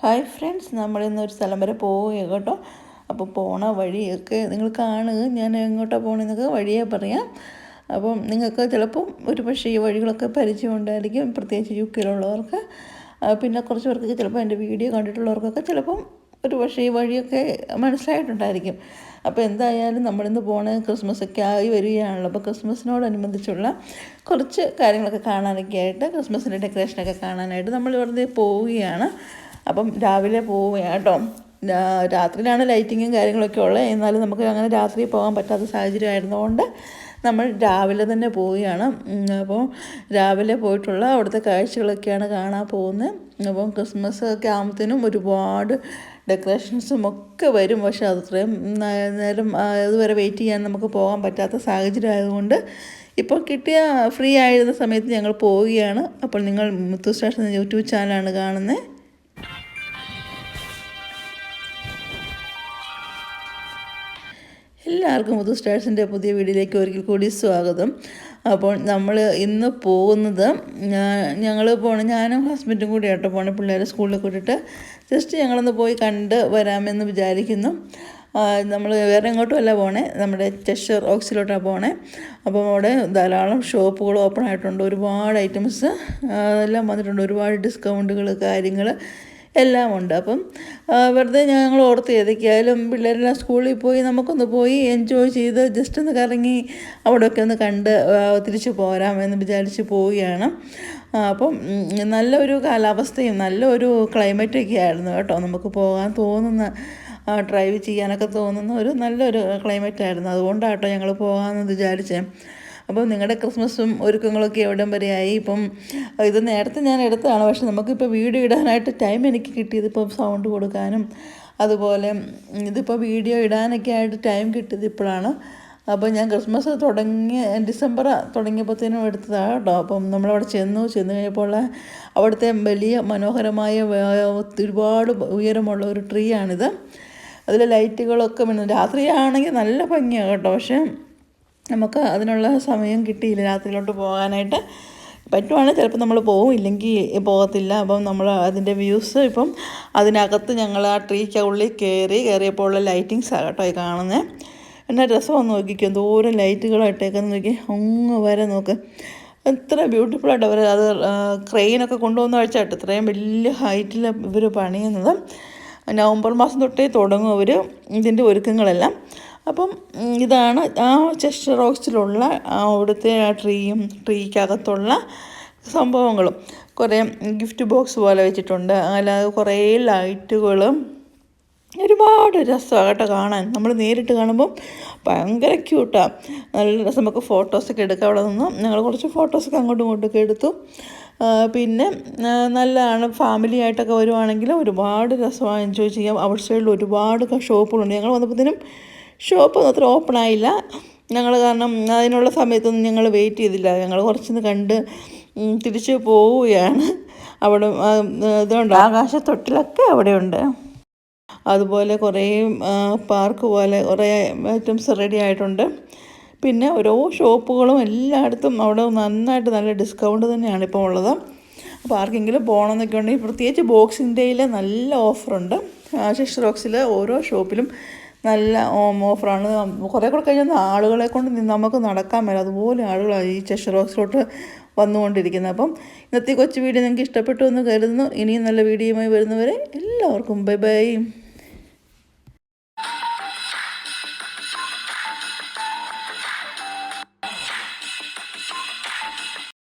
Hi friends നമ്മളിന്ന് ഒരു സ്ഥലം വരെ പോവുകയാണ് കേട്ടോ. അപ്പോൾ പോണ വഴിയൊക്കെ നിങ്ങൾ കാണുക. ഞാൻ എങ്ങോട്ടാണ് പോകണമെന്നൊക്കെ വഴിയെ പറയാം. അപ്പം നിങ്ങൾക്ക് ചിലപ്പം ഒരു പക്ഷേ ഈ വഴികളൊക്കെ പരിചയമുണ്ടായിരിക്കും പ്രത്യേകിച്ച് യു കെയിലുള്ളവർക്ക്. പിന്നെ കുറച്ച് പേർക്ക് ചിലപ്പോൾ എന്റെ വീഡിയോ കണ്ടിട്ടുള്ളവർക്കൊക്കെ ചിലപ്പം ഒരു പക്ഷേ ഈ വഴിയൊക്കെ മനസ്സിലായിട്ടുണ്ടായിരിക്കും. അപ്പോൾ എന്തായാലും നമ്മളിന്ന് പോണ ക്രിസ്മസ് ഒക്കെ ആയി വരികയാണല്ലോ. അപ്പോൾ ക്രിസ്മസിനോടനുബന്ധിച്ചുള്ള കുറച്ച് കാര്യങ്ങളൊക്കെ കാണാനൊക്കെ ആയിട്ട് ക്രിസ്മസിന്റെ ഡെക്കറേഷനൊക്കെ കാണാനായിട്ട് നമ്മൾ വെറുതെ പോവുകയാണ്. അപ്പം രാവിലെ പോവുക കേട്ടോ. രാത്രിയിലാണ് ലൈറ്റിങ്ങും കാര്യങ്ങളൊക്കെ ഉള്ളത്. എന്നാലും നമുക്ക് അങ്ങനെ രാത്രി പോകാൻ പറ്റാത്ത സാഹചര്യം ആയിരുന്നുകൊണ്ട് നമ്മൾ രാവിലെ തന്നെ പോവുകയാണ്. അപ്പോൾ രാവിലെ പോയിട്ടുള്ള അവിടുത്തെ കാഴ്ചകളൊക്കെയാണ് കാണാൻ പോകുന്നത്. അപ്പം ക്രിസ്മസ് ഒക്കെ ആകുമ്പോഴത്തേനും ഒരുപാട് ഡെക്കറേഷൻസും ഒക്കെ വരും. പക്ഷെ അത് അത്രയും നേരം അതുവരെ വെയിറ്റ് ചെയ്യാൻ നമുക്ക് പോകാൻ പറ്റാത്ത സാഹചര്യം ആയതുകൊണ്ട് ഇപ്പോൾ കിട്ടിയ ഫ്രീ ആയിരുന്ന സമയത്ത് ഞങ്ങൾ പോവുകയാണ്. അപ്പോൾ നിങ്ങൾ മുത്തു സ്റ്റേഷൻ യൂട്യൂബ് ചാനലാണ് കാണുന്നത്. എല്ലാവർക്കും മുതു സ്റ്റാർസിന്റെ പുതിയ വീഡിയോയിലേക്ക് ഒരിക്കൽ കൂടി സ്വാഗതം. അപ്പോൾ നമ്മൾ ഇന്ന് പോകുന്നത് ഞങ്ങൾ പോണ ഞാനും ഹസ്ബൻഡും കൂടി ആട്ടോ പോണേ. പിള്ളേരെ സ്കൂളിൽ കൂട്ടിയിട്ട് ജസ്റ്റ് ഞങ്ങളൊന്ന് പോയി കണ്ട് വരാമെന്ന് വിചാരിക്കുന്നു. നമ്മൾ വേറെ എങ്ങോട്ടും അല്ല പോണേ. നമ്മുടെ ചെഷർ ഓക്സിലോട്ടാണ് പോണേ. അപ്പം അവിടെ ധാരാളം ഷോപ്പുകൾ ഓപ്പൺ ആയിട്ടുണ്ട്. ഒരുപാട് ഐറ്റംസ് എല്ലാം വന്നിട്ടുണ്ട്. ഒരുപാട് ഡിസ്കൗണ്ടുകൾ കാര്യങ്ങൾ എല്ലാം ഉണ്ട് അപ്പം വെറുതെ ഞങ്ങൾ ഓർത്ത് ഏതൊക്കെയായാലും പിള്ളേരെല്ലാം സ്കൂളിൽ പോയി നമുക്കൊന്ന് പോയി എൻജോയ് ചെയ്ത് ജസ്റ്റ് ഒന്ന് കറങ്ങി അവിടെയൊക്കെ ഒന്ന് കണ്ട് തിരിച്ചു പോരാമെന്ന് വിചാരിച്ച് പോവുകയാണ്. അപ്പം നല്ലൊരു കാലാവസ്ഥയും നല്ലൊരു ക്ലൈമറ്റൊക്കെ ആയിരുന്നു കേട്ടോ. നമുക്ക് പോകാൻ തോന്നുന്ന ഡ്രൈവ് ചെയ്യാനൊക്കെ തോന്നുന്ന ഒരു നല്ലൊരു ക്ലൈമറ്റായിരുന്നു അതുകൊണ്ടാട്ടോ ഞങ്ങൾ പോകാമെന്ന് വിചാരിച്ചേ. അപ്പോൾ നിങ്ങളുടെ ക്രിസ്മസും ഒരുക്കങ്ങളൊക്കെ എവിടം വരെയായി ഇപ്പം ഇത് നേരത്തെ ഞാൻ എടുത്തതാണ്. പക്ഷെ നമുക്കിപ്പോൾ വീഡിയോ ഇടാനായിട്ട് ടൈം എനിക്ക് കിട്ടിയത് ഇപ്പം സൗണ്ട് കൊടുക്കാനും അതുപോലെ ഇതിപ്പോൾ വീഡിയോ ഇടാനൊക്കെ ആയിട്ട് ടൈം കിട്ടിയത് ഇപ്പോഴാണ്. അപ്പോൾ ഞാൻ ക്രിസ്മസ് തുടങ്ങിയ ഡിസംബർ തുടങ്ങിയപ്പോഴത്തേനും എടുത്തതാണ് കേട്ടോ. അപ്പം നമ്മളവിടെ ചെന്നു. ചെന്ന് കഴിഞ്ഞപ്പോൾ അവിടുത്തെ വലിയ മനോഹരമായ ഒരുപാട് ഉയരമുള്ള ഒരു ട്രീ ആണിത്. അതിൽ ലൈറ്റുകളൊക്കെ രാത്രിയാണെങ്കിൽ നല്ല ഭംഗിയാണ് കേട്ടോ. പക്ഷേ നമുക്ക് അതിനുള്ള സമയം കിട്ടിയില്ല രാത്രിയിലോട്ട് പോകാനായിട്ട്. പറ്റുവാണെങ്കിൽ ചിലപ്പോൾ നമ്മൾ പോവും ഇല്ലെങ്കിൽ പോകത്തില്ല. അപ്പം നമ്മൾ അതിന്റെ വ്യൂസ് ഇപ്പം അതിനകത്ത് ഞങ്ങൾ ആ ട്രീക്ക് ഉള്ളിൽ കയറി കയറിയപ്പോൾ ഉള്ള ലൈറ്റിങ്സ് ആകട്ടോ ഈ കാണുന്നത് എന്നാ രസമാണ് നോക്കിക്കോ എന്തോരം ലൈറ്റുകളായിട്ടേക്കെന്ന് നോക്കി അങ്ങ് വരെ നോക്ക്. എത്ര ബ്യൂട്ടിഫുള്ളായിട്ട് അവർ അത് ക്രെയിനൊക്കെ കൊണ്ടുവന്ന് വെച്ചാട്ട് ഇത്രയും വലിയ ഹൈറ്റിൽ ഇവർ പണിയുന്നത്. നവംബർ മാസം തൊട്ടേ തുടങ്ങും അവർ ഇതിന്റെ ഒരുക്കങ്ങളെല്ലാം. അപ്പം ഇതാണ് ആ ചെസ്റ്റർ റോക്സിലുള്ള അവിടുത്തെ ആ ട്രീയും ട്രീക്കകത്തുള്ള സംഭവങ്ങളും. കുറേ ഗിഫ്റ്റ് ബോക്സ് പോലെ വെച്ചിട്ടുണ്ട്. അല്ലാതെ കുറേ ലൈറ്റുകളും ഒരുപാട് രസമാണ് കേട്ടോ കാണാൻ. നമ്മൾ നേരിട്ട് കാണുമ്പം ഭയങ്കര ക്യൂട്ടാണ് നല്ല രസം. നമുക്ക് ഫോട്ടോസൊക്കെ എടുക്കാം. അവിടെ നിന്ന് ഞങ്ങൾ കുറച്ച് ഫോട്ടോസൊക്കെ അങ്ങോട്ടും ഇങ്ങോട്ടൊക്കെ എടുത്തു. പിന്നെ നല്ലതാണ്. ഫാമിലി ആയിട്ടൊക്കെ വരുവാണെങ്കിൽ ഒരുപാട് രസമാണ് എൻജോയ് ചെയ്യാം. ഔട്ട് സൈഡിൽ ഒരുപാട് ഷോപ്പുകളുണ്ട്. ഞങ്ങൾ വന്നപ്പോഴത്തേനും ഷോപ്പ് അത്ര ഓപ്പൺ ആയില്ല ഞങ്ങൾ കാരണം അതിനുള്ള സമയത്തൊന്നും ഞങ്ങൾ വെയിറ്റ് ചെയ്തില്ല. ഞങ്ങൾ കുറച്ചൊന്ന് കണ്ട് തിരിച്ചു പോവുകയാണ്. അവിടെ ഇതുണ്ട്? ആകാശത്തൊട്ടിലൊക്കെ അവിടെയുണ്ട്. അതുപോലെ കുറേ പാർക്ക് പോലെ കുറേ ഐറ്റംസ് റെഡി ആയിട്ടുണ്ട്. പിന്നെ ഓരോ ഷോപ്പുകളും എല്ലായിടത്തും അവിടെ നന്നായിട്ട് നല്ല ഡിസ്കൗണ്ട് തന്നെയാണ് ഇപ്പോൾ ഉള്ളത്. അപ്പോൾ ആർക്കെങ്കിലും പോകണമെന്നൊക്കെ ഉണ്ടെങ്കിൽ പ്രത്യേകിച്ച് ബോക്സിംഗ് ഡേയിൽ നല്ല ഓഫറുണ്ട്. ശിഷ് റോക്സിൽ ഓരോ ഷോപ്പിലും നല്ല ഓഫറാണ് കുറേ കൂടെ കഴിഞ്ഞാൽ ആളുകളെ കൊണ്ട് നമുക്ക് നടക്കാൻ മേല. അതുപോലെ ആളുകളാണ് ഈ ചെഷ് റോക്സിലോട്ട് വന്നുകൊണ്ടിരിക്കുന്നത്. അപ്പം ഇന്നത്തെ കൊച്ചു വീഡിയോ നിങ്ങൾക്ക് ഇഷ്ടപ്പെട്ടു എന്ന് കരുതുന്നു. ഇനിയും നല്ല വീഡിയോയുമായി വരുന്നവരെ എല്ലാവർക്കും ബൈ ബൈ